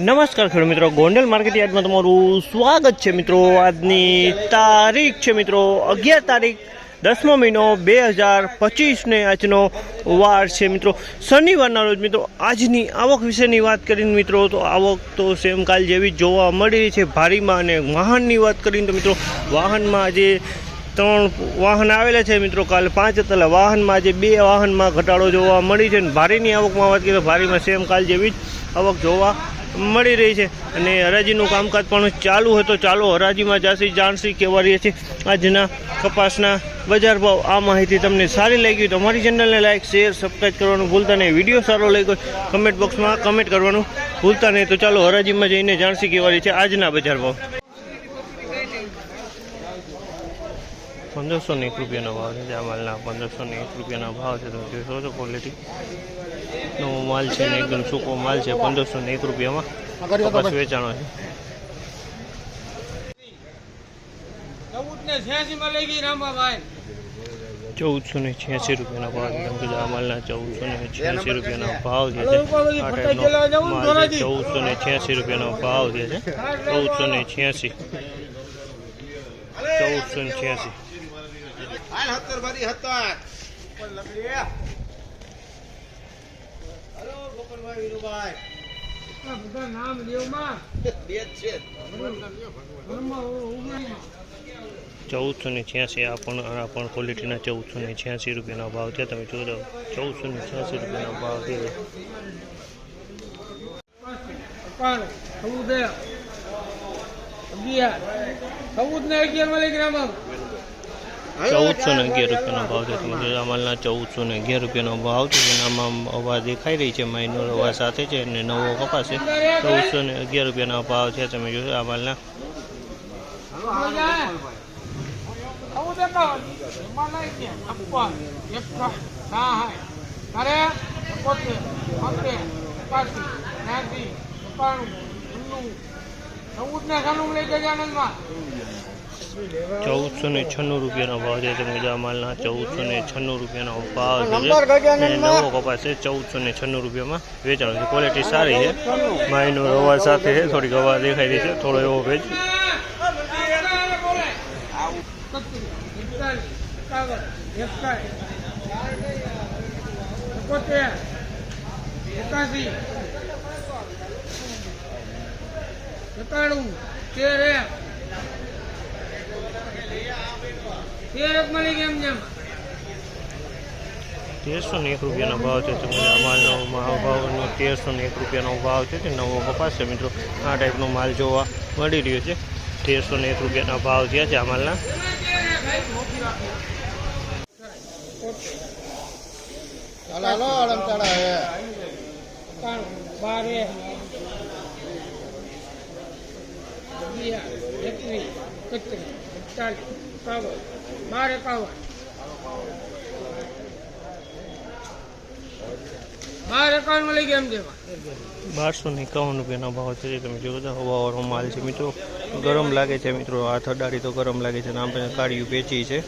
નમસ્કાર ખેડૂત મિત્રો, ગોંડલ માર્કેટ યાર્ડમાં તમારું સ્વાગત છે મિત્રો. આજની તારીખ છે મિત્રો, અગિયાર તારીખ, દસમો મહિનો બે હજાર પચીસને આજનો વાર છે મિત્રો. શનિવારના રોજ મિત્રો, આજની આવક વિશેની વાત કરીને મિત્રો, તો આવક તો સેમ કાલ જેવી જોવા મળી છે. ભારીમાં અને વાહનની વાત કરીને તો મિત્રો, વાહનમાં આજે ત્રણ વાહન આવેલા છે મિત્રો. કાલે પાંચ હતા, વાહનમાં આજે બે વાહનમાં ઘટાડો જોવા મળી છે. અને ભારીની આવકમાં વાત કરીએ તો ભારીમાં સેમ કાલ જેવી જ આવક જોવા મળી રહી છે અને હરાજીનું કામકાજ પણ ચાલુ હોય ચાલો હરાજીમાં જાસી જાણસી કેવા રહીએ છીએ આજના કપાસના બજાર ભાવ આ માહિતી તમને સારી લાગી તો અમારી ચેનલને લાઈક શેર સબસ્ક્રાઈબ કરવાનું ભૂલતા નહીં. વીડિયો સારો લાગ્યો ગયો કમેન્ટ બોક્સમાં કમેન્ટ કરવાનું ભૂલતા નહીં. તો ચાલો હરાજીમાં જઈને જાણસી કેવા રહી છે આજના બજાર ભાવ. પંદરસો ને એક રૂપિયાનો ભાવ છે આ માલના પંદરસો ને એક રૂપિયાના ભાવ છે તમે જોઈ શકો છો ક્વોલિટી નવો માલ છે ને એકદમ સૂકો માલ છે પંદરસો ને એક રૂપિયામાં. કપાસ વેચાણો છે. ચૌદસો ને છ્યાસી રૂપિયાના ભાવ છે તમે આ માલના ચૌદસો ને છ્યાસી રૂપિયાના ભાવ જે છે. માલ છે ચૌદસો ને છ્યાસી રૂપિયાનો ભાવ જે છે. ચૌદસો ને છ્યાસી. ચૌદસો ને છ્યાસી. હાલ હત્તર ભરી હત્તર. નામ દેવમાં બે છે. ચૌદસો ને છ્યાસી આ પણ આ પણ ક્વોલિટીના ચૌદસો ને છ્યાસી રૂપિયાના ભાવ છે તમે જોઈ લો ચૌદસો ને છ્યાસી રૂપિયાના ભાવ છે ચૌદ ચૌદ ને અગિયારમાં લઈ ગઈ રામાભાઈ ચૌદસો ને અગિયાર રૂપિયાનો ભાવ છે. જોઈ માલના ચૌદસો ને અગિયાર રૂપિયાનો ભાવ છે. જેનામાં અવાજ દેખાઈ રહી છે માઇનોર અવાજ સાથે છે અને નવો કપાસ છે ચૌદસો ને અગિયાર રૂપિયાનો ભાવ છે. તમે જોશો આ માલના ચૌદ ને ખાનું લઈ ગયા આનંદમાં. ચૌદસો ને છન્નું રૂપિયાનો ભાવ છે. જો માલના ચૌદસો ને છન્નું રૂપિયાનો ભાવ છે. નવો કપાસ છે ચૌદસો ને છન્નું રૂપિયામાં વેચાણો છે. ક્વોલિટી સારી છે. માઈનો રવા સાથે છે. થોડીક હવા દેખાઈ રહી છે. થોડો એવો ભેજ. એકાસી તેર એક તેર એક મળી ગયા એમ જેમ તેરસો ને એક રૂપિયાનો ભાવ છે તમને આ માલનો ભાવનો તેરસો ને એક રૂપિયાનો ભાવ છે તે નવો કપાસ છે મિત્રો. આ ટાઈપનો માલ જોવા મળી રહ્યો છે. તેરસો ને એક રૂપિયાના ભાવ થયા છે આ માલના. બાર એકત્રીસ. બાર એકાવન બારસો ને એકાવન રૂપિયાનો ભાવ છે, તમે છો, હવાવાળો માલ છે, મિત્રો. ગરમ લાગે છે, મિત્રો. આ થડારી તો ગરમ લાગે છે ને આમ પણ કાળિયું પેચી છે.